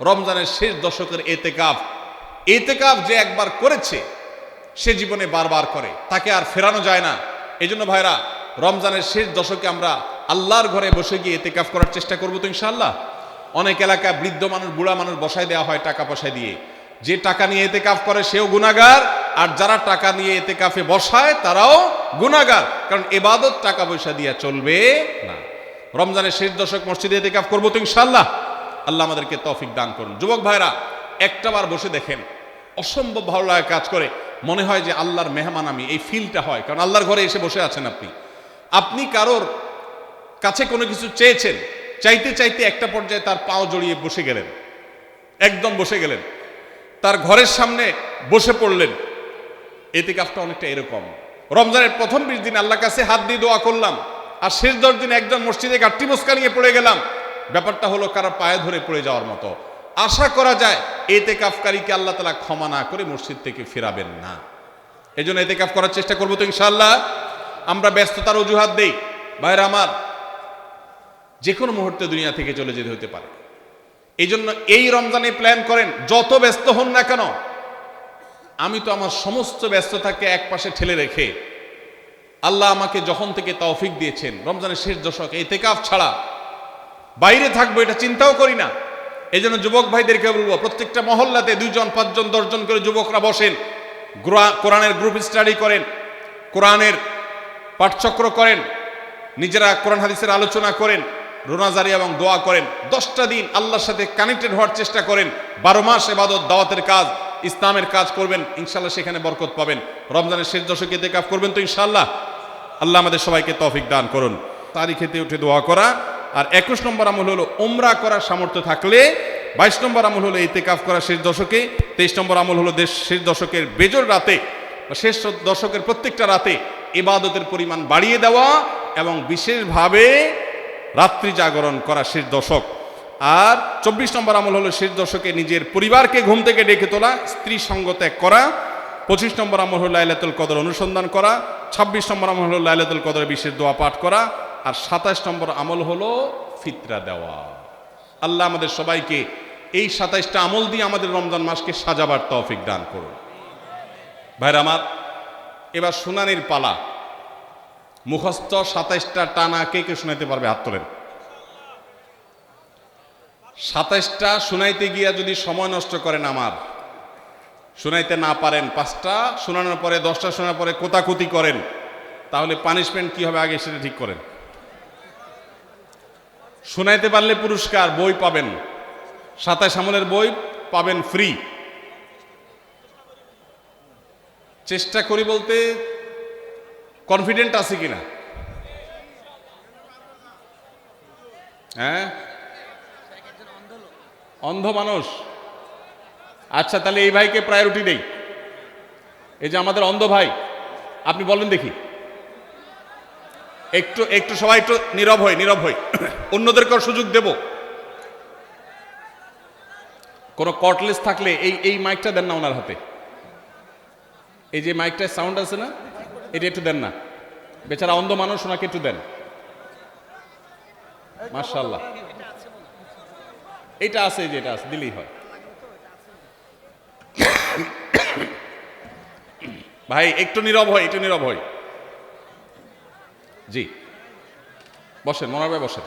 রমজানের শেষ দশকের এতেকাফ। এতেকাফ যে একবার করেছে, সে জীবনে বারবার করে। তাকে আর ফেরানো যায় না। এই জন্য ভাইরা, রমজানের শেষ দশকে আমরা আল্লাহর ঘরে বসে গিয়ে এতেকাফ করার চেষ্টা করব তো ইনশাআল্লাহ। অনেক এলাকায় বৃদ্ধ মানুষ, বুড়া মানুষ বসায় দেওয়া হয় টাকা পয়সা দিয়ে। যে টাকা নিয়ে এতেকাফ করে, সেও গুণাগার আর যারা টাকা নিয়ে এতেকাফে বসায়, তারাও গুণাগার কারণ এবাদত টাকা পয়সা দিয়ে চলবে না। রমজানের শেষ দশক মসজিদে এতেকাফ করব তো ইনশাআল্লাহ। আল্লাহ আমাদেরকে তফিক দান করুন। যুবক ভাইরা একটাবার বসে দেখেন, অসম্ভব ভালো লাগা কাজ করে। মনে হয় যে আল্লাহর মেহমান আমি, এই ফিলটা হয়। কারণ আল্লাহর ঘরে এসে বসে আছেন আপনি। আপনি কারোর কাছে কোনো কিছু চেয়েছেন, চাইতে চাইতে একটা পর্যায়ে তার পাও জড়িয়ে বসে গেলেন। একদম বসে গেলেন। তার ঘরের সামনে বসে পড়লেন। এতে কাজটা অনেকটা এরকম। রমজানের প্রথম বিশ দিন আল্লাহ কাছে হাত দিয়ে দোয়া করলাম। আর শেষ দশ দিন একজন মসজিদে গাঠটি মুস্কা নিয়ে পড়ে গেলাম। ব্যাপারটা হলো কারা পায়ে ধরে পড়ে যাওয়ার মতো। আশা করা যায় এতে কাফকারীকে আল্লাহ তালা ক্ষমা না করে মসজিদ থেকে ফেরাবেন না। এই জন্য এতে কাফ করার চেষ্টা করব তো ইনশাল্লাহ আমরা ব্যস্ততার অজুহাত দেই। ভাইরা আমার, যে কোনো মুহূর্তে দুনিয়া থেকে চলে যেতে হতে পারে। এই জন্য এই রমজানে প্ল্যান করেন, যত ব্যস্ত হন না কেন, আমি তো আমার সমস্ত ব্যস্ততাকে এক পাশে ঠেলে রেখে আল্লাহ আমাকে যখন থেকে তৌফিক দিয়েছেন, রমজানের শেষ দশক এই তেকাফ ছাড়া বাইরে থাকব এটা চিন্তাও করি না। এই জন্য যুবক ভাইদেরকে বলব, প্রত্যেকটা মহল্লাতে দুইজন, পাঁচজন, দশজন করে যুবকরা বসেন। কোরআনের গ্রুপ স্টাডি করেন, কোরআনের পাঠচক্র করেন, নিজেরা কোরআন হাদিসের আলোচনা করেন, রোনাজারি এবং দোয়া করেন। দশটা দিন আল্লাহর সাথে কানেক্টেড হওয়ার চেষ্টা করেন। বারো মাস এবাদত, দাওয়াতের কাজ, ইসলামের কাজ করবেন ইনশাল্লাহ সেখানে বরকত পাবেন। রমজানের শেষ দশকে দেকাফ করবেন তো ইনশাল্লাহ আল্লাহ আমাদের সবাইকে তফিক দান করুন। তারিখেতে উঠে দোয়া করা আর একুশ নম্বর আমল হলো ওমরা করার সামর্থ্য থাকলে, বাইশ নম্বর আমল হলো ইতেকাফ করা শেষ দশকে, তেইশ নম্বর আমল হলো দেশ শেষ দশকের বেজর রাতে শেষ দশকের প্রত্যেকটা রাতে ইবাদতের পরিমাণ বাড়িয়ে দেওয়া এবং বিশেষভাবে রাত্রি জাগরণ করা শেষ দশক। আর চব্বিশ নম্বর আমল হলো শেষ দশকে নিজের পরিবারকে ঘুম থেকে ডেকে তোলা, স্ত্রী সঙ্গ ত্যাগ করা। পঁচিশ নম্বর আমল হলো লাইলাতুল কদর অনুসন্ধান করা। ছাব্বিশ নম্বর আমল হলো লাইলাতুল কদর বিশেষ দোয়া পাঠ করা। আর সাতাশ নম্বর আমল হলো ফিতরা দেওয়া। আল্লাহ আমাদের সবাইকে এই সাতাইশটা আমল দিয়ে আমাদের রমজান মাসকে সাজাবার তৌফিক দান করুন। ভাইর আমার, এবার শুনানির পালা। মুখস্থ সাতাইশটা টানা কে কে শোনাইতে পারবে? হাত তোলেন। সাতাইশটা শুনাইতে গিয়া যদি সময় নষ্ট করেন আমার, শুনাইতে না পারেন, পাঁচটা শোনানোর পরে, দশটা শোনার পরে কোতাকুতি করেন, তাহলে পানিশমেন্ট কি হবে আগে সেটা ঠিক করেন। শোনাইতে পারলে পুরস্কার, বই পাবেন। সাতাইশ আমলের বই পাবেন ফ্রি। চেষ্টা করি বলতে কনফিডেন্ট আছে কিনা? হ্যাঁ? অন্ধ মানুষ। আচ্ছা তাহলে এই ভাইকে প্রায়োরিটি দেই। এই যে আমাদের অন্ধ ভাই, আপনি বলেন দেখি। একটু একটু সবাই একটু নীরব হই নীরব হই। অন্যদেরকেও সুযোগ দেব? কোনো কটলেস থাকলে এই এই মাইকটা দেন না ওনার হাতে। এই যে মাইকটায় সাউন্ড আছে না, এটা একটু দেন না। বেচারা অন্ধ মানুষ, ওনাকে একটু দেন। মার্শাল্লাহ এটা আছে যে এটা আছে, দিলেই হয়। ভাই, একটু নীরব হয় একটু নীরব হয় জি। বসেন মনোর ভাই বসেন।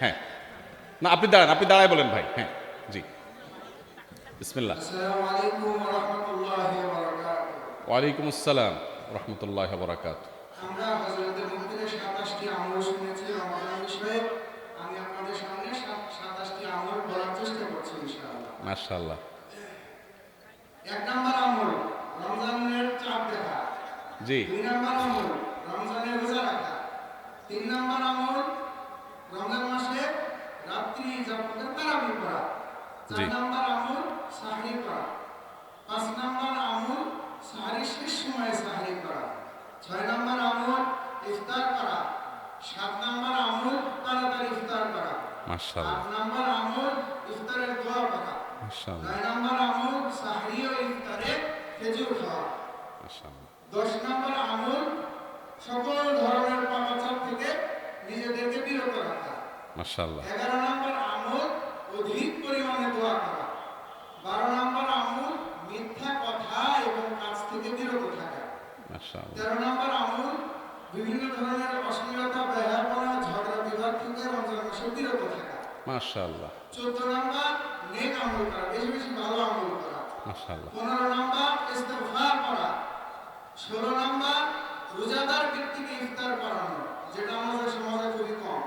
হ্যাঁ। না আপনি দাঁড়ান আপনি দাঁড়ায় বলেন ভাই। হ্যাঁ জি। রহমতুল্লাহি ওয়ালাইকুম আসসালাম রহমতুল্লাহ বরাকাত। আমরা হজরতের মুখ থেকে সাতাশটি আমল শুনেছি রমজান বিষয়ে। আমি আপনাদের সামনে সাতাশটি আমল বলার চেষ্টা করছি ইনশাআল্লাহ। মার্শাল্লাহ এক নম্বর আমল রমজানের চাপ দেখা। জি। দুই নম্বর আমল তিন নম্বর আমল রমজান মাসে রাত্রি জাগরণের তারাবি জি। চার নম্বর আমল সাহরি করা পাঁচ নম্বর আমল সাহারি শেষ সময়ে সাহারি করা ছয় নম্বর আমল ইফতার করা সাত নম্বর আমল তাড়াতাড়ি ইফতার করা আট নম্বর আমল ইফতারের দোয়া করা মার্শাল্লাহ নয় নম্বর আমল সাহরি ও ইফতারে খেজুর খাওয়া। দশ নম্বর আমল সকল ধরনের পাপাচার থেকে নিজেদেরকে বিরত রাখা। মার্শাল্লাহ এগারো নম্বর আমল অধিক পরিমাণে দোয়া করা। বারো নম্বর আমল মিথ্যা কথা এবং কাজ থেকে বিরত থাকা। মাশাআল্লাহ। তেরো নম্বর আমল বিভিন্ন ধরনের অশ্লীলতা ব্যয়াপনা ঝগড়া বিবাদ থেকে রমজান মাসে বিরত থাকা। মাশাআল্লাহ। চোদ্দ নম্বর নেক আমল করা বেশি বেশি ভালো আমল করা। মাশাআল্লাহ। পনেরো নম্বর ইস্তেগফার করা। ষোলো নম্বর রোজাদার ব্যক্তিকে ইফতার করানো যেটা আমাদের সমাজে খুবই কম।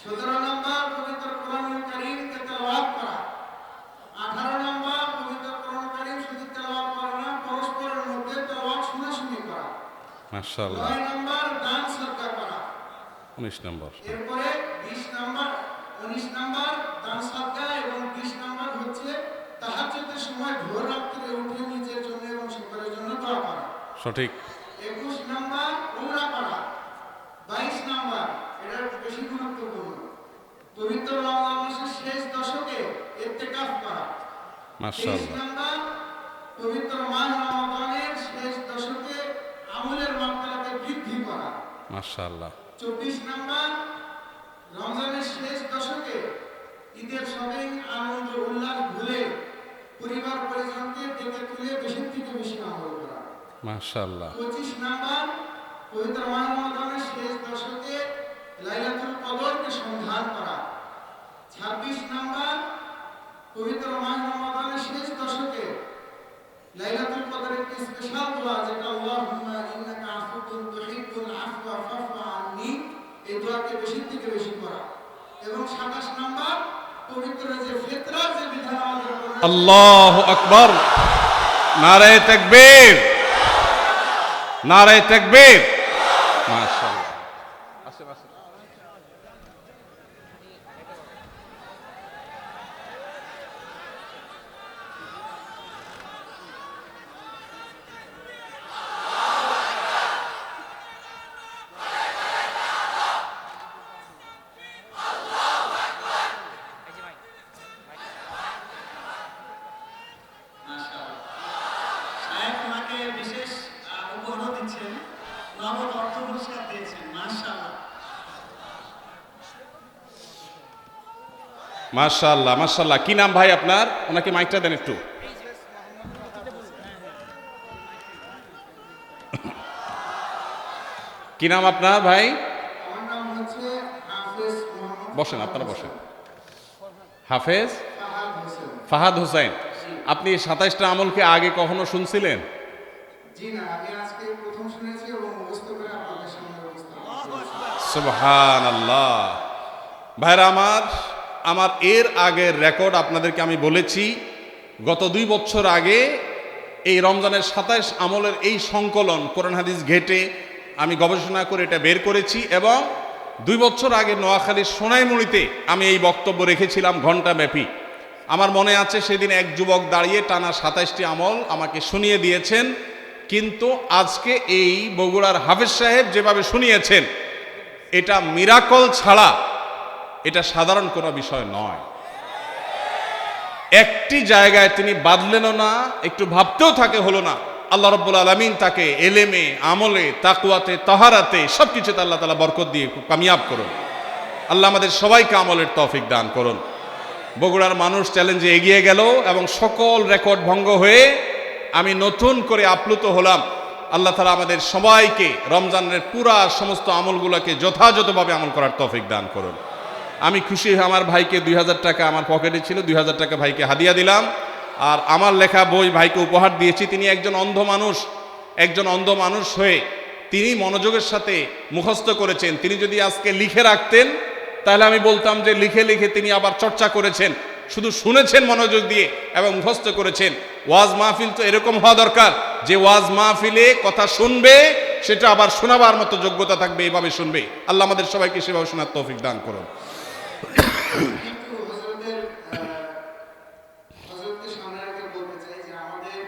সতেরো নম্বর পবিত্র কোরআনুল কারীমকে তেলাওয়াত করা। আঠারো নম্বর পবিত্র কোরআন কারীম শুধু তেলাওয়াত করা না পরস্পরের মধ্যে তেলাওয়াত শুনাশুনি করা। মাশাআল্লাহ। নয় নম্বর দান সদকা করা। উনিশ নম্বর। এরপরে বিশ নম্বর উনিশ নম্বর দান সদকা এবং বিশ নম্বর হচ্ছে তাহাজ্জুদের সময় ভোর রাত্রে উঠে নিজের জন্য এবং সকলের জন্য দোয়া করা। সঠিক একুশ নম্বর উমরা করা বাইশ নম্বর এটা বেশি গুরুত্বপূর্ণ পবিত্র রমজান মাসের শেষ দশকে ইত্তেকাফ করা মাশাআল্লাহ। নম্বর পবিত্র মাহ রমাদানের শেষ দশকে আমলের মাত্রাকে বৃদ্ধি করা। মাশাআল্লাহ। চব্বিশ নম্বর রমজানের শেষ দশকে ঈদের শপিং আনন্দ উল্লাস ভুলে পরিবার পরিজনকে ডেকে তুলে বেশি থেকে বেশি আমল করা। মাশাআল্লাহ। পঁচিশ নাম্বার পবিত্র মাহ রমাদানের শেষ দশকে লাইলাতুল কদরকে সন্ধান করা। ছাব্বিশ নাম্বার পবিত্র মাহ রমাদানের শেষ দশকে লাইলাতুল কদরের একটি স্পেশাল দোয়া যেটা আল্লাহুম্মা ইন্নাকা আফুকুন তুহিব্বুল আফওয়া ফাফু আননি এই দোয়াকে বেশি থেকে বেশি করা এবং সাতাশ নাম্বার পবিত্র যে ফিতরার যে বিধান আল্লাহু আকবার। নারায়ে তাকবীর। নারায়ে তাকবীর। সাহেব ওনাকে বিশেষ আহ, দিচ্ছেন। নগদ অর্থ পুরস্কার দিয়েছেন মাশাআল্লাহ। মাশাআল্লাহ মাশাআল্লাহ। কি নাম ভাই আপনার? ওনাকে মাইকটা দেন একটু। কি নাম আপনার ভাই? আমার নাম হচ্ছে হাফেজ মোহাম্মদ বসেন আপনারা বসেন। হাফেজ? ফাহাদ হোসেন। আপনি সাতাইশটা আমলকে আগে কখনো শুনছিলেন। সুবহান আল্লাহ ভাইরা আমার আমার এর আগের রেকর্ড আপনাদেরকে আমি বলেছি গত দুই বছর আগে এই রমজানের সাতাইশ আমলের এই সংকলন কোরআন হাদিস ঘেটে আমি গবেষণা করে এটা বের করেছি এবং দুই বছর আগে নোয়াখালীর সোনাইমুড়িতে আমি এই বক্তব্য রেখেছিলাম ঘণ্টা ব্যাপী আমার মনে আছে সেদিন এক যুবক দাঁড়িয়ে টানা সাতাইশটি আমল আমাকে শুনিয়ে দিয়েছেন, কিন্তু আজকে এই বগুড়ার হাফেজ সাহেব যেভাবে শুনিয়েছেন, এটা মিরাকল ছাড়া এটা সাধারণ কোনো বিষয় নয়। একটি জায়গায় তিনি বাদলেনও না, একটু ভাবতেও থাকে হলো না, আল্লাহ রব্বুল আলমিন তাকে এলেমে, আমলে তাকুয়াতে তাহারাতে সব কিছুতে আল্লাহ তালা বরকত দিয়ে কামিয়াব করুন। আল্লাহ আমাদের সবাইকে আমলের তৌফিক দান করুন। বগুড়ার মানুষ চ্যালেঞ্জে এগিয়ে গেল এবং সকল রেকর্ড ভঙ্গ হয়ে আমি নতুন করে আপ্লুত হলাম। আল্লাহ তালা আমাদের সবাইকে রমজানের পুরা সমস্ত আমলগুলোকে যথাযথভাবে আমল করার তৌফিক দান করুন। আমি খুশি হয়ে আমার ভাইকে দুই হাজার টাকা আমার পকেটে ছিল, দুই হাজার টাকা ভাইকে হাদিয়া দিলাম। আর আমার লেখা বই ভাইকে উপহার দিয়েছি। তিনি একজন অন্ধ মানুষ, একজন অন্ধ মানুষ হয়ে তিনি মনোযোগের সাথে মুখস্থ করেছেন। তিনি যদি আজকে লিখে রাখতেন তাহলে আমি বলতাম যে লিখে লিখে তিনি আবার চর্চা করেছেন, শুধু শুনেছেন মনোযোগ দিয়ে এবং মুখস্থ করেছেন। ওয়াজ মাহফিল তো এরকম হওয়া দরকার, যে ওয়াজ মাহফিলে কথা শুনবে, সেটা আবার শোনাবার মতো যোগ্যতা থাকবে, এভাবে শুনবে। আল্লাহ আমাদের সবাইকে সেভাবে শোনার তৌফিক দান করুন কিন্তু হজরতের হজরতকে সামনে রেখে বলতে চাই যে আমাদের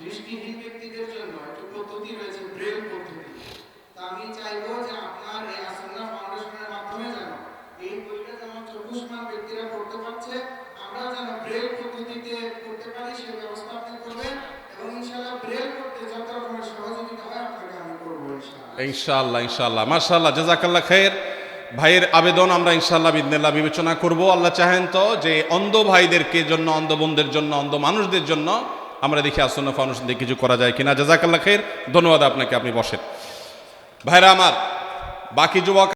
দৃষ্টিহীন ব্যক্তিদের জন্য একটি পদ্ধতি রয়েছে ব্রেল পদ্ধতি তা আমি চাইব যে আপনার এই আসন্না ফাউন্ডেশনের মাধ্যমে যেন এই বইটা যেমন চক্ষুষ্মান ব্যক্তিরা পড়তে পারছে আমরা যেন ব্রেল পদ্ধতিতে করতে পারি সেই ব্যবস্থা আপনি করবেন এবং ইনশাআল্লাহ ব্রেল করতে যত রকমের সহযোগিতা হয় আপনাকে আমি করব ইনশাআল্লাহ ইনশাআল্লাহ। মার্শাল্লাহ জাজাকাল্লা খের ভাইয়ের আবেদন আমরা ইনশাল্লাহ বিদিনাল্লাহ বিবেচনা করব। আল্লাহ চাহেন তো যে অন্ধ ভাইদেরকে জন্য, অন্ধ বোনদের জন্য, অন্ধ মানুষদের জন্য আমরা দেখি আসন্ন ফাউন্ডেশন দিয়ে কিছু করা যায় কিনা। জাজাকাল্লা খের ধন্যবাদ আপনাকে, আপনি বসেন। ভাইরা আমার, বাকি যুবক